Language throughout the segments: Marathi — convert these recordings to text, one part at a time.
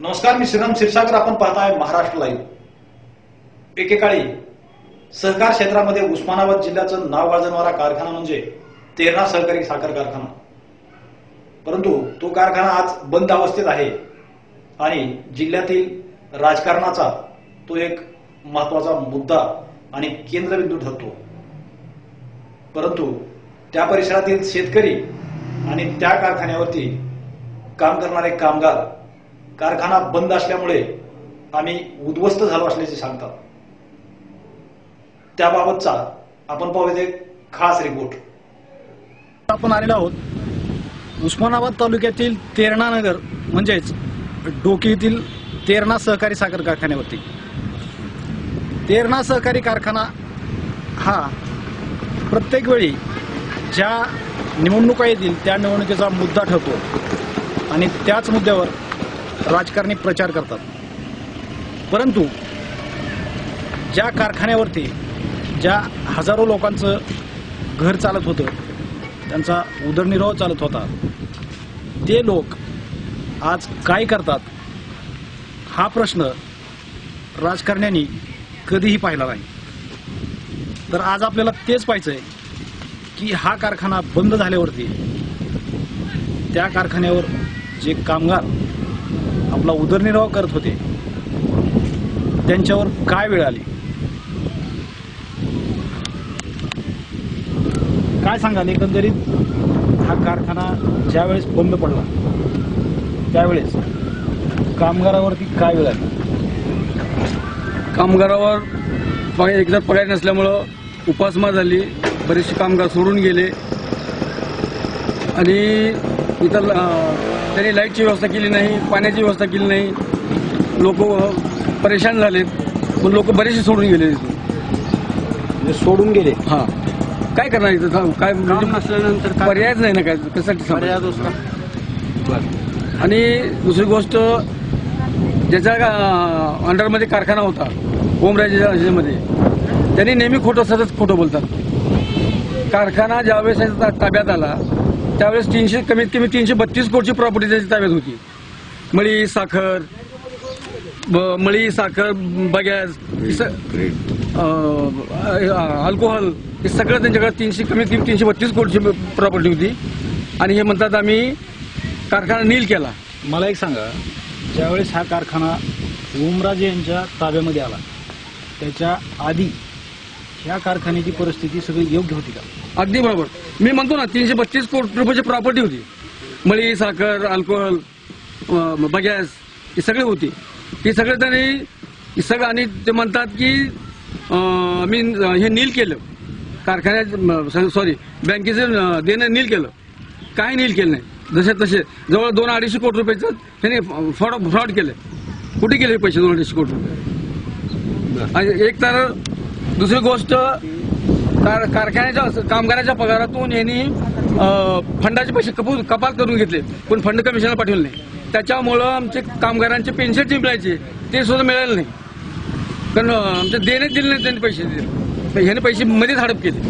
नमस्कार मी श्रीराम क्षीरसागर. आपण पाहताय महाराष्ट्र लाईव्ह एकेकाळी सहकार क्षेत्रामध्ये उस्मानाबाद जिल्ह्याचं नाव गाजवणारा कारखाना म्हणजे तेरणा सहकारी साखर कारखाना. परंतु तो कारखाना आज बंद अवस्थेत आहे आणि जिल्ह्यातील राजकारणाचा तो एक महत्त्वाचा मुद्दा आणि केंद्रबिंदू ठरतो. परंतु त्या परिसरातील शेतकरी आणि त्या कारखान्यावरती काम करणारे कामगार कारखाना बंद असल्यामुळे आम्ही उद्ध्वस्त झालो असल्याचे सांगतात. त्याबाबतचा आपण पाहूयात एक खास रिपोर्ट आपण आलेलो आहोत उस्मानाबाद तालुक्यातील तेरणा नगर म्हणजेच डोकी येथील तेरणा सहकारी साखर कारखान्यावरती. तेरणा सहकारी कारखाना हा प्रत्येक वेळी ज्या निवडणुका येतील त्या निवडणुकीचा मुद्दा ठरतो. आणि त्याच मुद्द्यावर राजकारणी प्रचार करतात. परंतु ज्या कारखान्यावरती ज्या हजारो लोकांचं घर चालत होतं त्यांचा उदरनिर्वाह चालत होता ते लोक आज काय करतात? हा प्रश्न राजकारण्यांनी कधीही पाहिला नाही. तर आज आपल्याला तेच पाहायचंय की हा कारखाना बंद झाल्यावरती त्या कारखान्यावर जे कामगार आपला उदरनिर्वाह करत होते. त्यांच्यावर काय वेळ आली? काय सांगाल एकंदरीत? हा कारखाना ज्यावेळेस बंद पडला त्यावेळेस कामगारावरती काय वेळ आली? कामगारावर पगार एकदा पगार नसल्यामुळं उपासमार झाली बरेचसे कामगार सोडून गेले. आणि इतर त्यांनी लाईटची व्यवस्था केली नाही पाण्याची व्यवस्था केली नाही. लोक परेशान झालेत. पण लोक बरेचसे सोडून गेले म्हणजे सोडून गेले? हा. काय करणार इथं? थांब, काय म्हणजे नसल्यानंतर काय- पर्यायच नाही ना काय? कशासाठी पर्याय थांबायचं? दुसरा आणि दुसरी गोष्ट ज्याच्या अं, अंडरमध्ये कारखाना होता ओमराजेच्या ह्याच्यामध्ये त्यांनी नेहमी खोटं सतत खोटं बोलतात. कारखाना ज्यावेळेस त्याच्या ताब्यात आला त्यावेळेस तीनशे कमीत कमी तीनशे बत्तीस कोटीची प्रॉपर्टी त्याच्या ताब्यात होती. मळी साखर ब- मळी साखर बगॅस हे अल्कोहोल हे सगळं त्यांच्याकडे तीनशे कमीत कमी तीनशे बत्तीस कोटीची प्रॉपर्टी होती. आणि हे म्हणतात आम्ही कारखाना नील केला. मला एक सांगा ज्यावेळेस हा कारखाना ओमराजे यांच्या ताब्यामध्ये आला त्याच्या आधी ह्या कारखान्याची परिस्थिती सगळी योग्य होती का? अगदी बरोबर. मी म्हणतो ना तीनशे बत्तीस कोटी रुपयाची प्रॉपर्टी होती. मळी साखर अल्कोहोल बगॅस हे सगळे होते. हे सगळे त्यांनी सगळं आणि ते म्हणतात की मी हे नील केलं. कारखान्यात सॉरी बँकेचं देणं नील केलं. काय नील केलं नाही. जसे तसे जवळ दोन अडीचशे कोटी रुपयाचं त्यांनी फ्रॉड फ्रॉड केलं. कुठे गेले पैसे दोन अडीचशे कोटी रुपये? एक तर दुसरी गोष्ट कार कारखान्याच्या कामगाराच्या पगारातून यांनी फंडाचे पैसे कपू कपात करून घेतले. पण फंड कमिशनला पाठवले नाही. त्याच्यामुळं आमचे कामगारांचे पेन्शन जे मिळायचे ते सुद्धा मिळाले नाही. कारण आमच्या देण्यात दिले नाही त्यांनी पैसे दिले. ह्याने पैसे मध्येच हडप केले.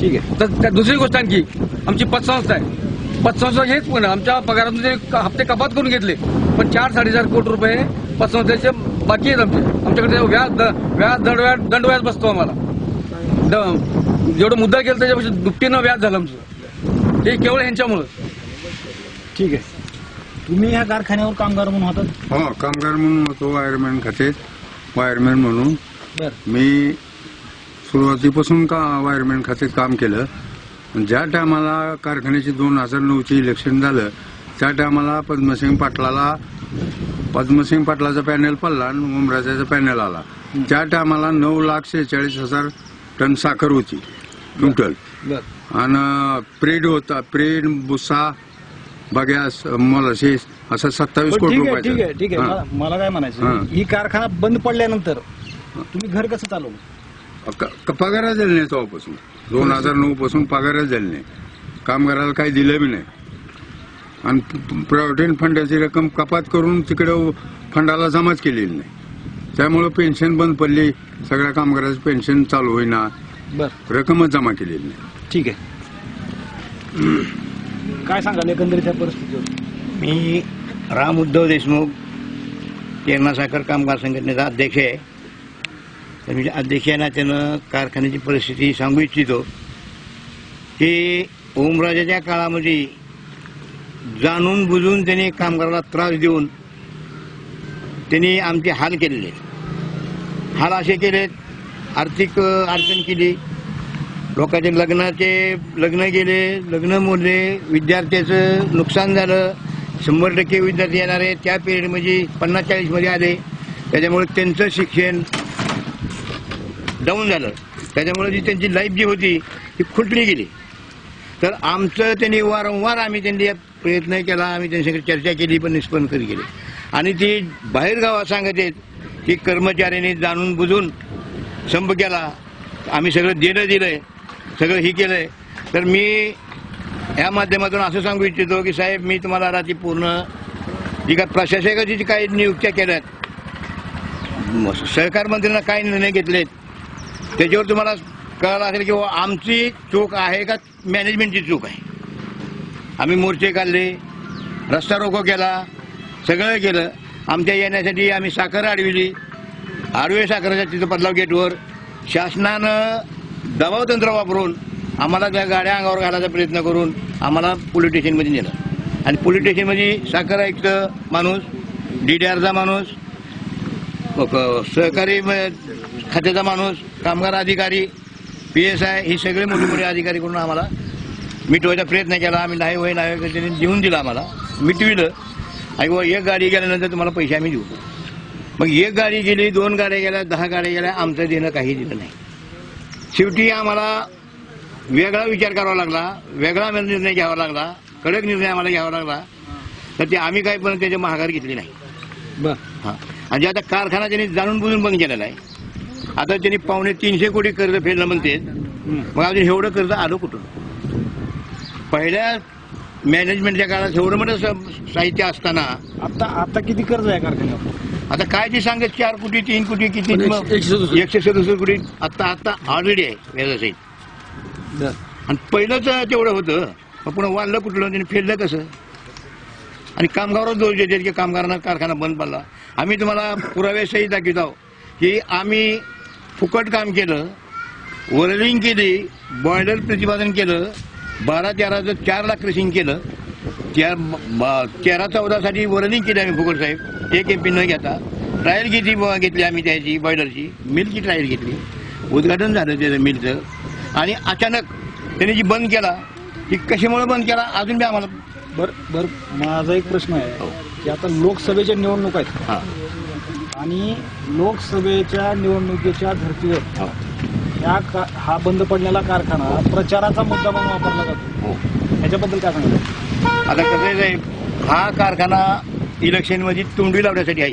ठीक आहे. तर त्या दुसरी गोष्ट आणखी आमची पतसंस्था आहे. पतसंस्था हेच पण आमच्या पगारातून ते हप्ते कपात करून घेतले. पण चार साडेचार कोटी रुपये पतसंस्थेचे बाकी आहेत आमचे. आमच्याकडे व्याज व्याज दंडव्याज दंडव्याज बसतो आम्हाला. जेवढं मुद्दा केलं त्याच्यापेक्षा दुपटीनं व्याज झालं आमचं. हे केवळ ह्यांच्यामुळं. ठीक आहे. तुम्ही ह्या कारखान्यावर कामगार म्हणून होतात? हो कामगार म्हणून होतो वायरमॅन खात्यात वायरमॅन म्हणून. बर. मी सुरुवातीपासून का वायरमॅन खात्यात काम केलं? पण ज्या टायमाला कारखान्याची दोन हजार नऊचे इलेक्शन झालं त्या टायमाला पद्मसिंग पाटलाला पद्मसिंग पाटलाचा पॅनल पडला आणि ओमराजाचा पॅनल आला. त्या टायमाला नऊ लाख शेहेचाळीस हजार टन साखर होती क्विंटल. आणि प्रेड होता प्रेड बुसा बगॅस मोलाशीस असं सत्तावीस कोटी ठीक आहे ठीक आहे रुपयाचं ठीक आहे. मला- मला काय म्हणायचं हां. ही कारखाना बंद पडल्यानंतर तुम्ही घर कसं चालवलं? क- क- पगारच दिले नाही तेव्हापासून. दोन हजार नऊ पासून पगारच दिले नाही. कामगाराला काही दिलं बी नाही. आणि प्रॉव्हिडंट फंडाची रक्कम कपात करून तिकडे फंडाला जमाच केलेली नाही. त्यामुळं पेन्शन बंद पडली सगळ्या कामगाराचं पेन्शन चालू होईना. बर. रक्कमच जमा केलेली नाही. ठीक आहे. काय सांगाल एकंदरीत या परिस्थितीवर? मी राम उद्धव देशमुख तेरणा साखर कामगार संघटनेचा अध्यक्ष आहे. तर मी अध्यक्ष आहे ना त्यानं कारखान्याची परिस्थिती सांगू इच्छितो. की ओमराजाच्या काळामध्ये जाणून बुजून त्यांनी कामगाराला त्रास देऊन त्यांनी आमचे हाल केलेले. हाल असे केलेत आर्थिक अडचण केली. लोकांचे लग्नाचे लग्न गेले लग्न मोडले विद्यार्थ्याचं नुकसान झालं. शंभर टक्के विद्यार्थी येणारे त्या पिरियडमध्ये पन्नास चाळीसमध्ये आले. त्याच्यामुळे त्यांचं शिक्षण डाऊन झालं. त्याच्यामुळे जी त्यांची लाईफ जी होती ती खुटली गेली. तर आमचं त्यांनी वारंवार आम्ही त्यांनी प्रयत्न केला आम्ही त्यांच्याकडे चर्चा केली पण निष्पन्न करी गेली. आणि ती बाहेर गावात सांगत आहेत की कर्मचाऱ्यांनी जाणून बुजून संप केला. आम्ही सगळं दिलं दिलंय सगळं हे केलंय. तर मी या माध्यमातून असं सांगू इच्छितो की साहेब मी तुम्हाला रात्री पूर्ण जी काय प्रशासकाची जी काही नियुक्त्या केल्यात सहकार मंत्र्यांना काय निर्णय घेतलेत त्याच्यावर तुम्हाला कळालं असेल की बुवा आमची चूक आहे का मॅनेजमेंटची चूक आहे. आम्ही मोर्चे काढले रस्ता रोको केला सगळं केलं. आमच्या येण्यासाठी आम्ही साखर अडविली आडवे साखरेच्या तिथं बदलाव गेटवर. शासनानं दबाव तंत्र वापरून आम्हाला त्या गाड्या अंगावर घालायचा प्रयत्न करून आम्हाला पोलीस स्टेशनमध्ये नेलं. आणि पोलीस स्टेशनमध्ये साखर आयुक्त माणूस डी डी आरचा माणूस सहकारी म- खात्याचा माणूस कामगार अधिकारी पी एस आय ही सगळे मोठे मोठे अधिकारी करून आम्हाला मिटवायचा प्रयत्न केला. आम्ही नाही वय नाही त्यांनी देऊन दिलं आम्हाला. मिटविलं. आणि बुवा एक गाडी गेल्यानंतर तुम्हाला पैसे आम्ही देऊ. मग एक गाडी गेली दोन गाड्या गेल्या दहा गाड्या गेल्या आमचं देणं काही दिलं नाही. शेवटी आम्हाला वेगळा विचार करावा लागला वेगळा निर्णय घ्यावा लागला कडक निर्णय आम्हाला घ्यावा लागला. तर ते आम्ही काय पण त्याची महागार घेतली नाही. बर. हा. आणि आता कारखाना त्यांनी जाणून बुजून बंद केलेला आहे आता त्यांनी पावणे तीनशे कोटी कर्ज फेडलं म्हणते. मग अजून एवढं कर्ज आलं कुठून? पहिल्या मॅनेजमेंटच्या काळात एवढं मोठं स- साहित्य असताना आता आता किती कर्ज आहे कारखान्यावर? आता काय ते सांगत चार कोटी तीन कोटी किती? पण एकशे- एकशे सदुसष्ट. एकशे सदुसष्ट कोटी. आता आता ऑलरेडी आहे व्याजासहित बर. आणि पहिलंच तेवढं होतं. मग पुन्हा वाढलं कुठलं त्यांनी फेडलं कसं? आणि कामगारावर दोष देतात की कामगारांना कारखाना बंद पडला. आम्ही तुम्हाला पुराव्यासही दाखवित. आहोत की आम्ही फुकट काम केलं वरलिंग केली बॉयलर प्रतिपादन केलं बारा तेराचं चार लाख क्रशिंग केलं. त्या तेरा चौदासाठी वरलिंग केली आम्ही फुकट साहेब. एक एम पी न घेता. ट्रायल घेतली ब- घेतली आम्ही त्याची बॉयलरची. मिलची ट्रायल घेतली. उद्घाटन झालं त्याचं मिलचं. आणि अचानक त्यांनी जी बंद केला ती कशामुळे बंद केला अजून बी आम्हाला बर बर माझा एक प्रश्न आहे. की आता लोकसभेच्या निवडणूक आहेत. हा. आणि लोकसभेच्या निवडणुकीच्या धर्तीवर हो या का- हा बंद पडलेला कारखाना प्रचाराचा मुद्दा म्हणून वापरला जातो. हो. याच्याबद्दल काय सांगायचं आता कसं आहे साहेब हा कारखाना इलेक्शनमध्ये तोंडी लावण्यासाठी आहे.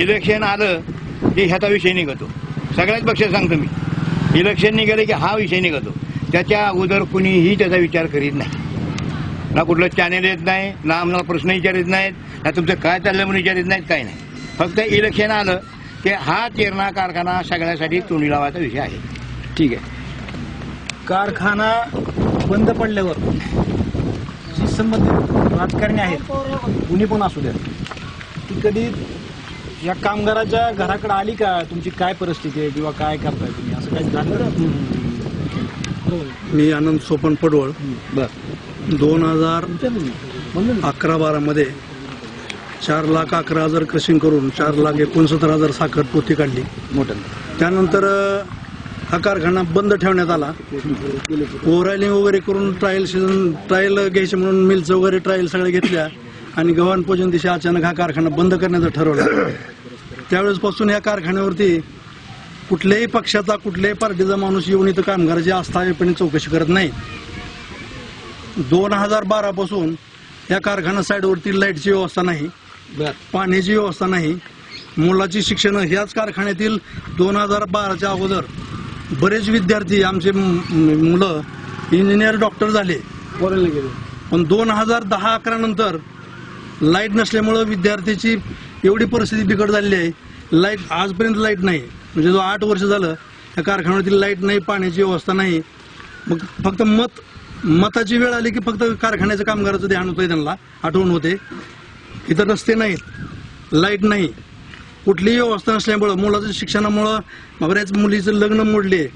इलेक्शन आलं की ह्याचा विषय निघतो. सगळ्याच पक्षात सांगतो मी. इलेक्शन निघाले की हा विषय निघतो. त्याच्या अगोदर कुणीही त्याचा विचार करीत नाही. ना कुठलं चॅनेल येत नाही ना आम्हाला प्रश्न विचारित नाहीत ना तुमचं काय चाललं म्हणून विचारित नाहीत काय नाही. फक्त इलेक्शन आलं की हा तेरणा कारखाना सगळ्यासाठी तोंडी लावायचा विषय आहे. ठीक आहे. कारखाना बंद पडल्यावर जी संबंधित राजकारणी आहेत कुणी पण असू द्या ती कधी या कामगाराच्या घराकडे आली का? तुमची काय परिस्थिती आहे किंवा काय करताय तुम्ही? असं काही झालं मी आनंद सोपन पडवळ. बर दोन हजार अकरा बारामध्ये चार लाख अकरा हजार क्रशिंग करून चार लाख एकोणसत्तर हजार साखर पोती काढली. मोठं. त्यानंतर अ, हा कारखाना बंद ठेवण्यात आला. ओव्हरऑइलिंग वगैरे करून ट्रायल सीझन ट्रायल घ्यायचे म्हणून मिल्स वगैरे ट्रायल सगळ्या घेतल्या आणि गव्हाण पूजन दिवशी अचानक हा कारखाना बंद करण्याचं ठरवलं. त्यावेळेसपासून या कारखान्यावरती कुठल्याही पक्षाचा कुठल्याही पार्टीचा माणूस येऊन इथं कामगाराची आस्थायीपणे चौकशी करत नाही. दोन हजार बारा पासून या कारखाना साईडवरती लाईटची व्यवस्था नाही. पाण्याची व्यवस्था नाही. मुलाची शिक्षण ह्याच कारखान्यातील दोन हजार बाराच्या अगोदर बरेच विद्यार्थी आमचे मुलं इंजिनियर डॉक्टर झाले. कोणाला गेले. पण दोन हजार दहा अकरा नंतर लाइट नसल्यामुळं विद्यार्थ्याची एवढी परिस्थिती बिकट झालेली आहे. लाइट आजपर्यंत लाइट नाही. म्हणजे जो आठ वर्ष झालं त्या कारखान्यातील लाइट नाही पाण्याची व्यवस्था नाही. मग फक्त मत मताची वेळ आली की फक्त कारखान्याच्या कामगाराचं ध्यान होतंय त्यांना आठवण होते. इथं रस्ते नाहीत लाइट नाही. कुठलीही व्यवस्था नसल्यामुळं मुलाचं शिक्षणामुळं बऱ्याच मुलीचं लग्न मोडले.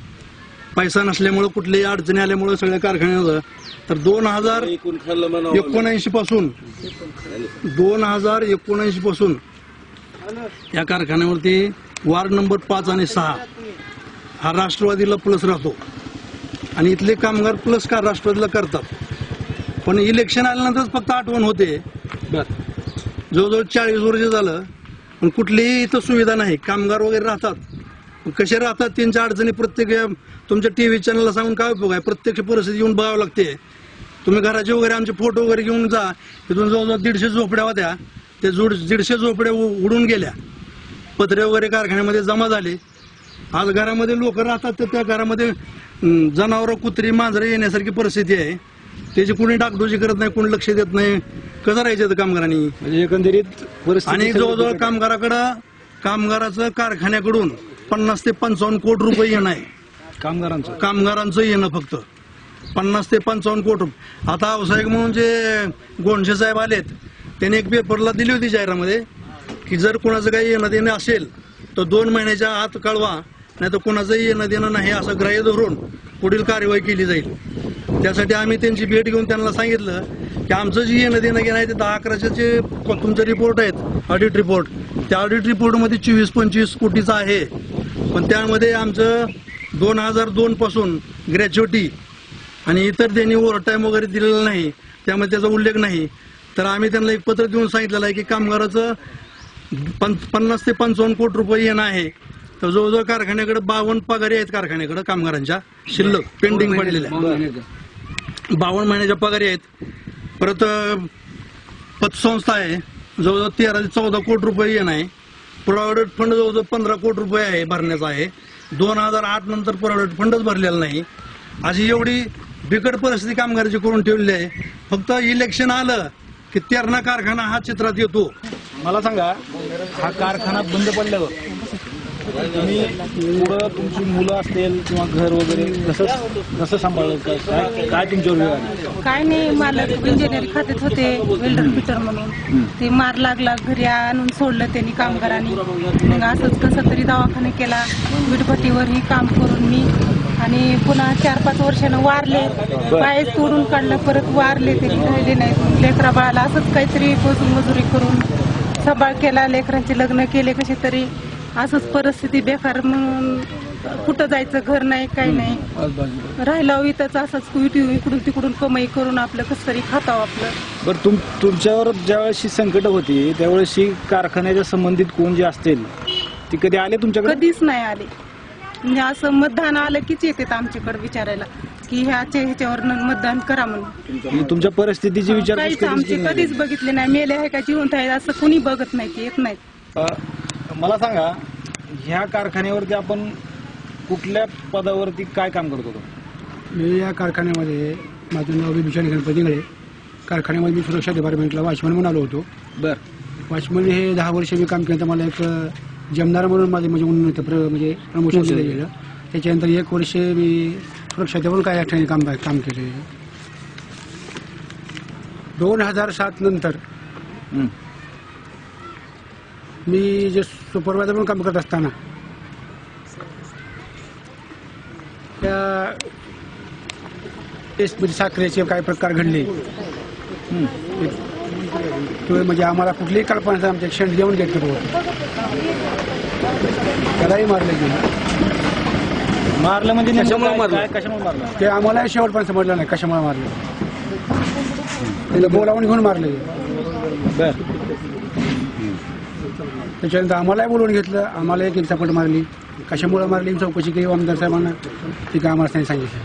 पैसा नसल्यामुळं कुठल्याही अडचणी आल्यामुळं सगळ्या कारखान्याचं तर दोन हजार एकोणऐंशी पासून दोन हजार एकोणऐंशी पासून या कारखान्यावरती वार्ड नंबर पाच आणि सहा हा राष्ट्रवादीला प्लस राहतो. आणि इथले कामगार प्लस का राष्ट्रवादीला करतात. पण इलेक्शन आल्यानंतरच फक्त आठवण होते. जवळजवळ चाळीस वर्ष झालं. पण कुठलीही इथं सुविधा नाही. कामगार वगैरे राहतात. कसे राहतात त्यांच्या अडचणी प्रत्येक तुमच्या टी व्ही चॅनलला सांगून काय उपयोग आहे? प्रत्यक्ष परिस्थिती येऊन बघावं लागते. तुम्ही घराचे वगैरे आमचे फोटो वगैरे घेऊन जा. तिथून जवळजवळ दीडशे झोपड्या होत्या. ते जुड दीडशे झोपड्या उ- उडून गेल्या. पत्रे वगैरे कारखान्यामध्ये जमा झाले. आज घरामध्ये लोक राहतात तर त्या घरामध्ये जनावरं कुत्री मांजरं येण्यासारखी परिस्थिती आहे. त्याची कुणी डागडोजी करत नाही कोणी लक्ष देत नाही. कसं राहायचं इथं कामगारांनी. म्हणजे एकंदरीत परिस्थिती आणि जवळजवळ कामगाराकडं कामगाराचं कारखान्याकडून पन्नास ते पंचावन्न कोटी रुपये येणं आहे. कामगारांचं? कामगारांचं येणं फक्त. पन्नास ते पंचावन्न कोटी रुपये. आता व्यावसायिक म्हणून जे गोंडशे साहेब आलेत त्यांनी एक पेपरला दिली होती जाहिरामध्ये की जर कोणाचं काही येणं देणं असेल तर दोन महिन्याच्या आत कळवा नाही तर कोणाचंही येणं देणं नाही असं ग्राह्य धरून पुढील कार्यवाही केली जाईल. त्यासाठी आम्ही त्यांची भेट घेऊन त्यांना सांगितलं की आमचं जे येणं देणं घेणं आहे ते दहा अकराचे जे तुमचे रिपोर्ट आहेत ऑडिट रिपोर्ट त्या ऑडिट रिपोर्टमध्ये चोवीस पंचवीस कोटीचा आहे. पण त्यामध्ये आमचं दोन हजार दोन पासून ग्रॅच्युटी आणि इतर त्यांनी ओव्हर टाईम वगैरे दिलेला नाही त्यामध्ये त्याचा उल्लेख नाही. तर आम्ही त्यांना एक पत्र देऊन सांगितलेलं आहे की कामगाराचं पं पन्नास ते पंचावन्न कोटी रुपये येणं आहे. तर जवळजवळ कारखान्याकडे बावन्न पगारी आहेत कारखान्याकडे कामगारांच्या. शिल्लक पेंडिंग पडलेल्या. बावन्न महिन्याच्या पगारी आहेत. परत पतसंस्था आहे. जवळजवळ तेरा ते चौदा कोटी रुपये येणं आहे. प्रॉव्हिडंट फंड जवळजवळ पंधरा कोटी रुपये आहे भरण्याचा आहे. दोन हजार आठ नंतर प्रॉव्हिडंट फंडच भरलेला नाही. अशी एवढी बिकट परिस्थिती कामगाराची करून ठेवली आहे. फक्त इलेक्शन आलं की तेरणा कारखाना हा चित्रात येतो. मला सांगा हा कारखाना बंद पडल्यावर तुम्ही पुढं तुमची मुलं असतील किंवा घर वगैरे कसं कसं सांभाळलं काय काय- काय तुमच्यावर वेळ आली? काय नाही मला इंजिनिअर खात्यात होते वेल्डर फिटर म्हणून. ते मार लागला घरी आणून सोडलं त्यांनी कामगारांनी. मग असंच कसं तरी दवाखाना केला विटभट्टीवरही काम करून मी. आणि पुन्हा चार पाच वर्षानं वारले. पाय तोडून काढलं परत वारले त्यांनी राहिले नाहीत. मग लेकरा बाळाला असंच काहीतरी मजुरी करून सबाळ केला लेकरांचे लग्न केले कसे तरी असंच परिस्थिती बेकार म्हणून कुठं जायचं घर नाही काही नाही. राहिला इथंच असंच इकडून तिकडून कमाई करून आपलं कसं तरी खातावं आपलं. बरं तुम तुमच्यावर ज्यावेळेस संकट होती त्यावेळेस कारखान्याच्या संबंधित कोण जे असतील ती कधी आले तुमच्याकडे? कधीच नाही आले. म्हणजे असं मतदान आलं कीच येतात आमच्याकडे विचारायला की ह्याच्या ह्याच्यावर मतदान करा म्हणून. तुमच्या परिस्थितीची कधीच आमचे नाही. कधीच बघितले नाही. मेले आहे का जिवंत आहे असं कुणी बघत नाही येत नाहीत. अ, मला सांगा ह्या कारखान्यावरती आपण कुठल्या पदावरती काय काम करत होतो? मी या कारखान्यामध्ये माझं नाव विभूषण गणपती इंगळे कारखान्यामध्ये मी सुरक्षा डिपार्टमेंटला वॉचमन म्हणून आलो होतो. बर. वॉचमन हे दहा वर्ष मी काम केलं तर मला एक जमदार म्हणून माझे म्हणजे उन्नत प्र म्हणजे प्रमोशन दिलं गेलं त्याच्यानंतर एक वर्ष मी सुरक्षा देऊन काय ठिकाणी काम काम केले दोन हजार सात नंतर. मी जे सुपरवायझर म्हणून काम करत असताना त्या टेस्टमध्ये साखरेचे काय प्रकार घडले. तो म्हणजे आम्हाला कुठलीही कल्पना आमच्या क्षण जेवण घेत होतो त्यालाही मारले गेले. मारलं म्हणजे कशामुळे मारलं? कशामुळे मारलं? ते आम्हाला शेवट पण समजलं नाही कशामुळे मारले. त्याला बोलावून घेऊन मारले. बर. त्याच्यानंतर आम्हालाही बोलवून घेतलं. आम्हाला एक चपट मारली. कशामुळे मारली? चौकशी केली. आमदार साहेबांना ती काय आम्हाला नाही सांगितलं.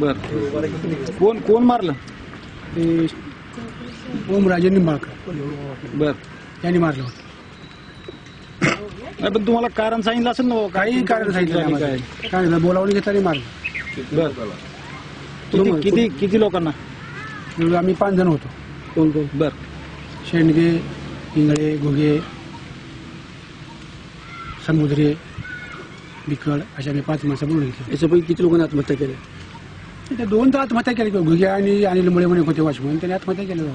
बर. कोण कोण मारलं? ते ओमराजे निंबाळकर. बर. यांनी मारलं होतं. नाही पण तुम्हाला कारण सांगितलं असेल ना बाबा, काही कारण सांगितलं काय? बोलावून घेतलं आणि मारलं. बर. किती किती किती लोकांना? आम्ही पाच जण होतो. कोण कोण? बर. शेंडगे इंगळे घुगे समुद्रे बिकळ अशा आम्ही पाच माणसं बोलून घेतली याच्यापैकी किती लोकांनी आत्महत्या केल्या त्या दोन तर आत्महत्या केली घुगे आणि अनिल मुळे म्हणे होते वाचमन त्यांनी आत्महत्या केल्या.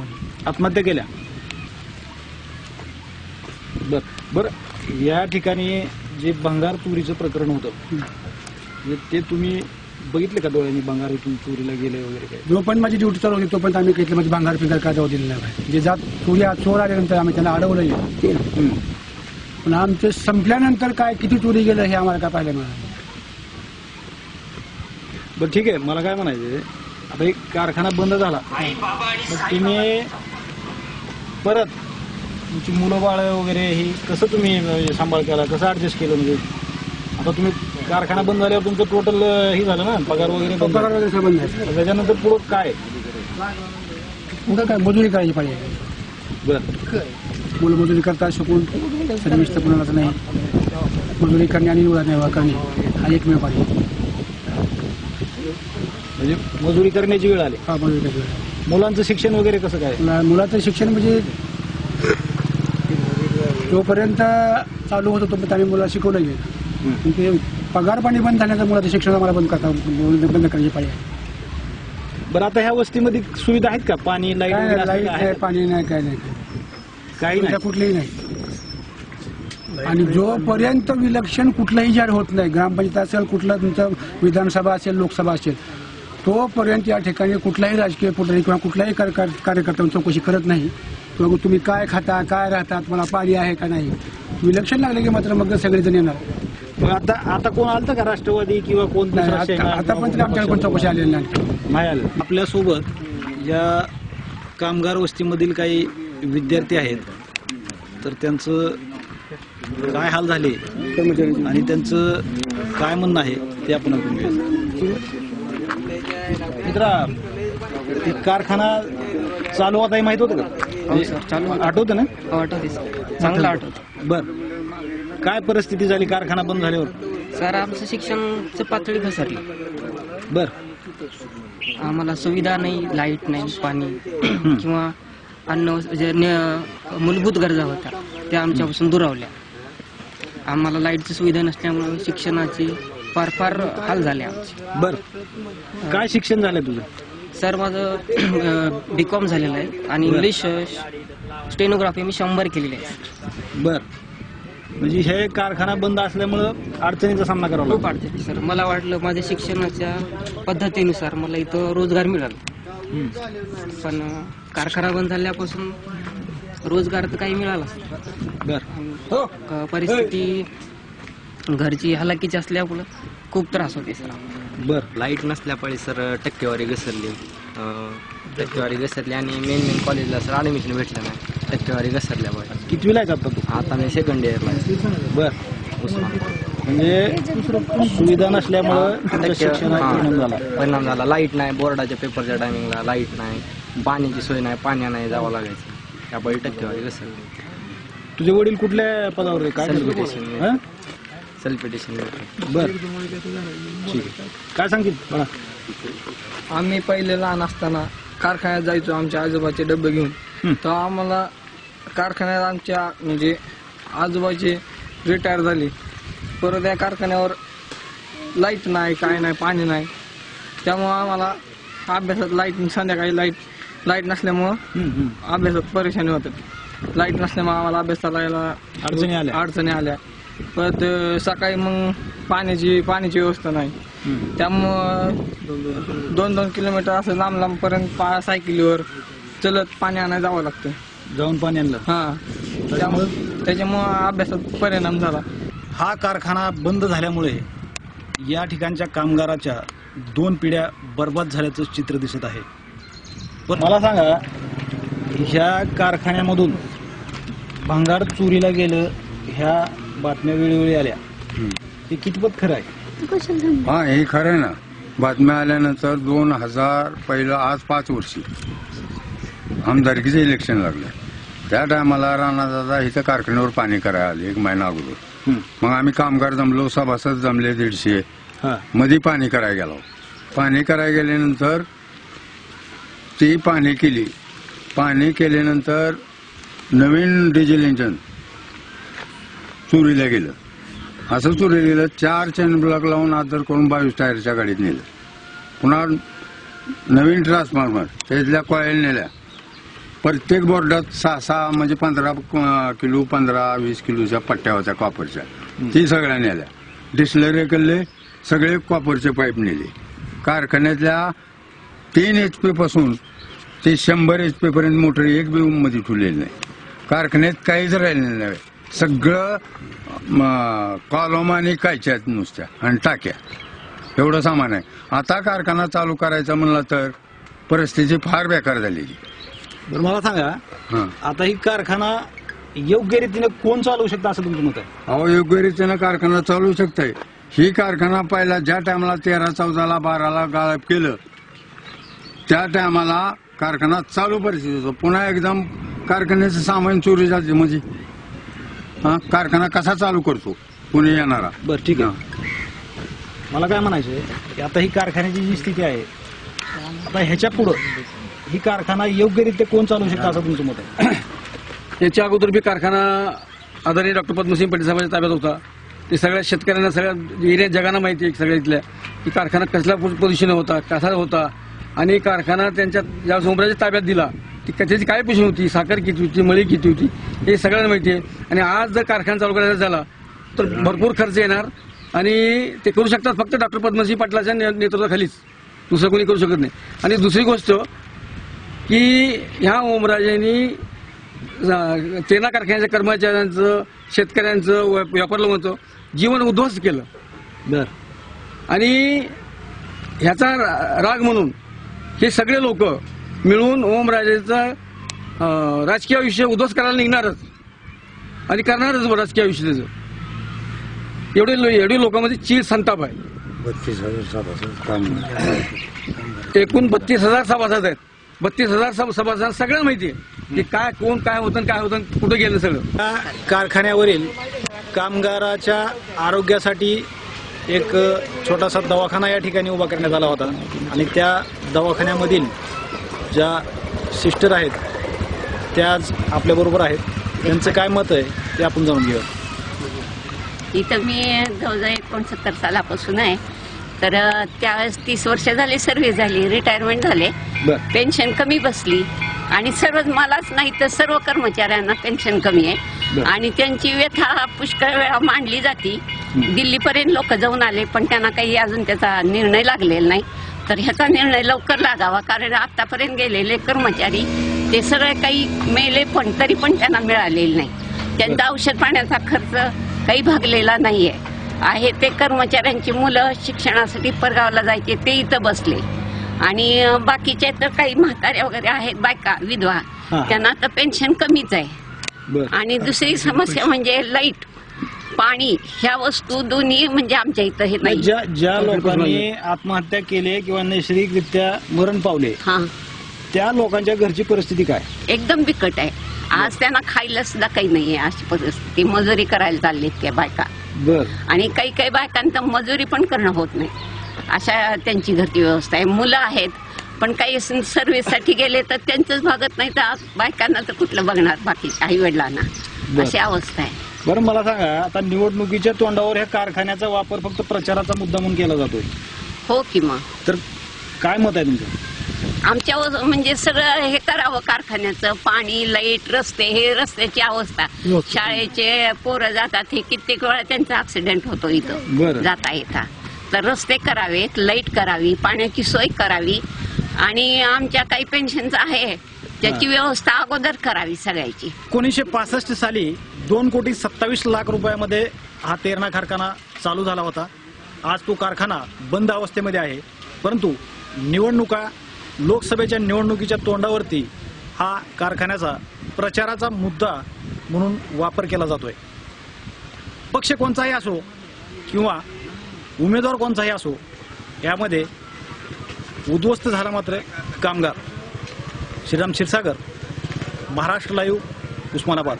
आत्महत्या केल्या बर बरं या ठिकाणी जे भंगार चोरीचं प्रकरण होतं म्हणजे ते तुम्ही बघितलं का डोळ्यांनी भंगार इथून चोरीला गेले वगैरे काय जोपर्यंत माझी ड्युटी चालू होती तोपर्यंत आम्ही घेतलं म्हणजे भांगार पिंगार काय जाऊ दिलेलं नाही जे जात चोरी चोर आल्यानंतर आम्ही त्यांना अडवलंही पण आमचं संपल्यानंतर काय किती चोरी गेलं हे आम्हाला काय पाहायला मिळालं बरं ठीक आहे. मला काय म्हणायचं आता एक कारखाना बंद झाला. मग तुम्ही परत तुमची मुलं बाळ वगैरे ही कसं तुम्ही म्हणजे सांभाळ केला? कसं ऍडजस्ट केलं म्हणजे? आता तुम्ही कारखाना बंद झाल्यावर तुमचं टोटल हे झालं ना पगार वगैरे बंद पगार. वगैरे सगळं बंद आहे त्याच्यानंतर पुढं काय? पुढं काय? मजुरी करायची पाहिजे. बरं. मुलं मजुरी करतात शिकून. सर्विस तर कुणालाच नाही. मजुरी करणे आणि उडा करणे. हा एकमेव पाहिजे म्हणजे मजुरी करण्याची वेळ आली. हा मजुरी करायची मुलांचं शिक्षण वगैरे कसं काय? मुला- मुलाचं शिक्षण म्हणजे जोपर्यंत चालू होतं तोपर्यंत आम्ही मुलाला शिकवलं गेलं. पण ते पगार पाणी बंद झाल्यानंतर मुलाचं शिक्षण आम्हाला बंद करता बंद करायची पाहिजे बरं आता ह्या वस्तीमध्ये सुविधा आहेत का? पाणी लाइट काय वगैरे नाही असं लाइट काय नाही आहे? पाणी नाही काय नाही. काही नाही. कुठलीही नाही. आणि जोपर्यंत विलक्षण कुठलंही जाहीर होत नाही ग्रामपंचायत असेल कुठलं तुमचं विधानसभा असेल लोकसभा असेल तोपर्यंत या ठिकाणी कुठलाही राजकीय पुढारी किंवा कुठलाही कार- कार- कार्यकर्ता चौकशी करत नाही. किंवा तुम्ही काय खाता काय राहतात तुम्हाला पाणी आहे का नाही? विलक्षण लागले की मात्र मग सगळेजण येणार. मग आता आता कोण आलं का राष्ट्रवादी किंवा कोण दुसरा आता सेना आता पण तरी आमच्याकडे कोण चौकशी आलेली नाही. नाही आलं. आपल्यासोबत या कामगार वस्तीमधील काही विद्यार्थी आहेत तर त्यांचं काय हाल झाले आणि त्यांचं काय म्हणणं आहे ते आपण ऐकून घेऊया. मित्रा ते कारखाना चालू होता हे माहीत होतं का? चालू आठवतं ना? आठवते सर. चांगलं आठवत. बर. काय परिस्थिती झाली? कारखाना बंद झाल्यावर? सर आमचं शिक्षणचं पातळी घसरली. बर. आम्हाला सुविधा नाही लाइट नाही पाणी किंवा अन्न जे न- मूलभूत गरजा होत्या त्या आमच्यापासून दुरावल्या. आम्हाला लाईटची सुविधा नसल्यामुळे शिक्षणाची फार फार हाल झाले आमचे. बर. काय शिक्षण झालं तुझं? सर माझं बी कॉम झालेलं आहे आणि इंग्लिश स्टेनोग्राफी मी शंभर केलेली आहे. बर. म्हणजे हे कारखाना बंद असल्यामुळं अडचणीचा सामना करावा खूप लागतो. अडचणी सर. मला वाटलं माझ्या शिक्षणाच्या पद्धतीनुसार मला इथं रोजगार मिळाला. पण अं, कारखाना बंद झाल्यापासून रोजगार तर काही मिळालाच नाही. बर. अं, परिस्थिती घरची हलाकीची असल्यामुळं खूप त्रास होते सर. बर. लाइट नसल्यामुळे सर टक्केवारी घसरली. अं, टक्केवारी घसरली आणि मेन मेन कॉलेजला सर ॲडमिशन भेटलं नाही. टक्केवारी घसरल्यामुळे. कितवीला आहे आता तू? आता मी सेकंड इयरला बर. म्हणजे सुविधा नसल्यामुळं तुमच्या. परिणाम झाला. परिणाम झाला. लाइट नाही बोर्डाच्या पेपरच्या टायमिंगला लाइट नाही पाण्याची सोय नाही पाण्या नाही जावं लागायचं. त्यामुळे टक्केवारी घसरली. तुझे वडील कुठल्या पदावर आहे? काय Self-petition. करतात? हां? सेल्फ पिटिशन बर. ठीक आहे. काय सांगतील बाळा आम्ही पहिले लहान असताना कारखान्यात जायचो आमच्या आजोबाचे डबे घेऊन. हं. तर आम्हाला कारखान्यात आमच्या म्हणजे आजोबाचे रिटायर झाले परत या कारखान्यावर लाइट नाही काय नाही पाणी नाही त्यामुळं आम्हाला अभ्यासात लाइट संध्याकाळी लाइट लाइट नसल्यामुळं. अभ्यासात परेशानी होतात लाइट नसल्यामुळे आम्हाला अभ्यासाला यायला अडचणी आल्या. अडचणी आल्या परत सकाळी मग पाण्याची पाण्याची व्यवस्था नाही. त्यामुळं दोन दोन किलोमीटर असं लांब लांब पर्यंत पा सायकलीवर चलत पाणी आणायला जावं लागतं जाऊन पाणी आणलं हा. त्यामुळं त्याच्यामुळं अभ्यासात परिणाम झाला. हा कारखाना बंद झाल्यामुळे या ठिकाणच्या कामगाराच्या दोन पिढ्या बर्बाद झाल्याचं चित्र दिसत आहे. पण मला सांगा ह्या कारखान्यामधून भंगार चोरीला गेलं ह्या बातम्या वेळोवेळी आल्या. हे कितपत खरं आहे? हा हे खरं आहे ना. बातम्या आल्यानंतर दोन हजार पहिलं आज पाच वर्षी. आमदारकीचं इलेक्शन लागलं? त्या टायमाला राणादादा इथं कारखान्यावर पाणी करायला आले एक महिना अगोदर. मग आम्ही कामगार जमलो सभासद जमले दीडशे. हा. मध्ये पाणी करायला गेलो. पाणी करायला गेल्यानंतर ती पाणी केली. पाणी केल्यानंतर नवीन डिझेल इंजन चोरीला गेलं. असं चोरीला गेलं चार चेन ब्लॉक लावून आदर करून बावीस टायरच्या गाडीत नेलं. पुन्हा नवीन ट्रान्सफॉर्मर त्यातल्या कॉईल नेल्या. प्रत्येक बोर्डात सहा सहा म्हणजे पंधरा किलो पंधरा वीस किलोच्या पट्ट्या होत्या कॉपरच्या. ती सगळ्या नेल्या. डिस्लरीकडले सगळे कॉपरचे पाईप नेले. कारखान्यातल्या तीन एच पी पासून ते शंभर एच पी पर्यंत मोटर एक बी मध्ये ठेवलेली नाही. कारखान्यात काहीच राहिलेलं नाही सगळं कॉलम आणि कायच्या आहेत नुसत्या आणि टाक्या. एवढं सामान आहे. आता कारखाना चालू करायचा म्हणला तर परिस्थिती फार बेकार झालेली. बरं मला सांगा हं. आता ही कारखाना योग्य रीतीने कोण चालवू शकतं असं तुमचं मत आहे? अहो योग्य रीतीनं कारखाना चालू शकतोय. ही कारखाना पहिला ज्या टायमाला तेरा चौदाला बाराला गाळप केलं त्या टायमाला कारखाना चालू परिस्थिती होतो. पुन्हा एकदम कारखान्याचं सामान चोरी जाते म्हणजे हा कारखाना कसा चालू करतो? पुणे येणारा? बरं ठीक आहे. मला काय म्हणायचं आहे की आता ही कारखान्याची जी स्थिती आहे आता ह्याच्या पुढं ही कारखाना योग्यरित्या कोण चालवू शकतं असं तुमचं मत आहे? याच्या अगोदर बी कारखाना आदरणीय डॉक्टर पद्मसिंह पाटील साहेबांच्या ताब्यात होता. ते सगळ्या शेतकऱ्यांना सगळ्या एरिया जगांना माहिती आहे सगळ्या इथल्या. की कारखाना कसल्या पोझिशन होता कसा होता. आणि कारखाना त्यांच्या ज्या उमराच्या ताब्यात दिला. ती त्याच्याची काय पोझिशन होती साखर किती होती मळी किती होती हे सगळ्यांना माहिती आहे. आणि आज जर कारखाना चालू करायचा झाला तर भरपूर खर्च येणार. आणि ते करू शकतात फक्त डॉक्टर पद्मसिंह पाटलाच्या ने- नेतृत्वाखालीच. दुसरं कोणी करू शकत नाही. आणि दुसरी गोष्ट की ह्या ओमराजेंनी तेना कारखान्याच्या कर्मचाऱ्यांचं शेतकऱ्यांचं व्या- व्यापार लोकांचं जीवन उद्ध्वस्त केलं. बर. आणि ह्याचा राग म्हणून हे सगळे लोक मिळून ओमराजेचं राजकीय आयुष्य उद्ध्वस्त करायला निघणारच. आणि करणारच राजकीय आयुष्य त्याचं. एवढे एवढे लोकांमध्ये चीड संताप आहे. बत्तीस हजार एकूण बत्तीस हजार सभासद आहेत. बत्तीस हजार सभ- सभासद सगळ्यांना माहिती आहे की काय कोण काय होतं काय होतं कुठं गेलं सगळं. या कारखान्यावरील कामगाराच्या आरोग्यासाठी एक छोटासा दवाखाना या ठिकाणी उभा करण्यात आला होता. आणि त्या दवाखान्यामधील ज्या सिस्टर आहेत त्या आज आपल्याबरोबर आहेत. त्यांचं काय मत आहे ते आपण जाणून घेऊया. इथं मी जवळजवळ एकोणसत्तर सालापासून आहे. तर त्यावेळेस तीस वर्ष झाली सर्व्हिस झाली रिटायरमेंट झाले. बर. पेन्शन कमी बसली. आणि सर्वच मलाच नाही तर सर्व कर्मचाऱ्यांना पेन्शन कमी आहे. बर. आणि त्यांची व्यथा पुष्कळ वेळा मांडली जाती. दिल्लीपर्यंत लोक जाऊन आले पण त्यांना काही अजून त्याचा निर्णय लागलेला नाही. तर ह्याचा निर्णय लवकर लागावा कारण आतापर्यंत गेलेले कर्मचारी ते सगळे काही मेले पण तरी पण त्यांना मिळालेले नाही. त्यांचा औषध पाण्याचा खर्च काही भागलेला नाहीये. आहे ते कर्मचाऱ्यांची मुलं शिक्षणासाठी परगावला जायचे ते इथं बसले. आणि बाकीचे तर काही म्हाताऱ्या वगैरे आहेत बायका विधवा. त्यांना तर पेन्शन कमीच आहे. आणि दुसरी समस्या म्हणजे लाइट पाणी ह्या वस्तू दोन्ही म्हणजे आमच्या इथं हे नाही ज्या ज्या लोकांनी आत्महत्या केली किंवा नैसर्गिकरित्या मरण पावले हा. त्या लोकांच्या घरची परिस्थिती काय? एकदम बिकट आहे. आज त्यांना खायला सुद्धा काही नाहीये अशी परिस्थिती. मजुरी करायला चाललीत त्या बायका. बर. आणि काही काही बायकांना मजुरी पण करणं होत नाही. अशा त्यांची घरची व्यवस्था आहे. मुलं आहेत पण काही सर्व्हिससाठी गेले तर त्यांचंच भागत नाही तर आज बायकांना तर कुठलं बघणार बाकी आई वडिलांना. अशी अवस्था आहे. बरं मला सांगा आता निवडणुकीच्या तोंडावर ह्या कारखान्याचा वापर फक्त प्रचाराचा मुद्दा म्हणून केला जातोय. हो की मग. तर काय मत आहे तुमचं? आमच्या म्हणजे सगळं हे करावं कारखान्याचं पाणी लाइट रस्ते हे रस्त्याची अवस्था. शाळेचे पोरं जातात हे कित्येक वेळा त्यांचा ऍक्सिडेंट होतो. इथं. जाता येता. तर रस्ते करावेत लाइट करावी पाण्याची सोय करावी. आणि आमच्या काही पेन्शनचं आहे. त्याची व्यवस्था अगोदर करावी सगळ्याची. एकोणीसशे पासष्ट साली दोन कोटी सत्तावीस लाख रुपयामध्ये हा तेरणा कारखाना चालू झाला होता. आज तो कारखाना बंद अवस्थेमध्ये आहे. परंतु निवडणुका लोकसभेच्या निवडणुकीच्या तोंडावरती हा कारखान्याचा प्रचाराचा मुद्दा म्हणून वापर केला जातोय. पक्ष कोणताही असो किंवा उमेदवार कोणताही असो यामध्ये उद्ध्वस्त झाला मात्र कामगार. श्रीराम क्षीरसागर महाराष्ट्र लाईव्ह उस्मानाबाद.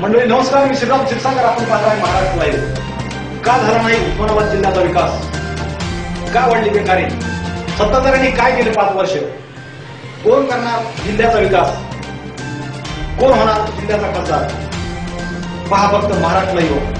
मंडळी नमस्कार मी श्रीराम क्षीरसागर आपण पाहताय महाराष्ट्र लाईव्ह का झाला नाही उस्मानाबाद जिल्ह्याचा विकास? का वाढली बेकारी? सत्ताधाऱ्यांनी काय केले पाच वर्ष? कोण करणार जिल्ह्याचा विकास? कोण होणार जिल्ह्याचा खासदार पहा फक्त महाराष्ट्र लाईव्ह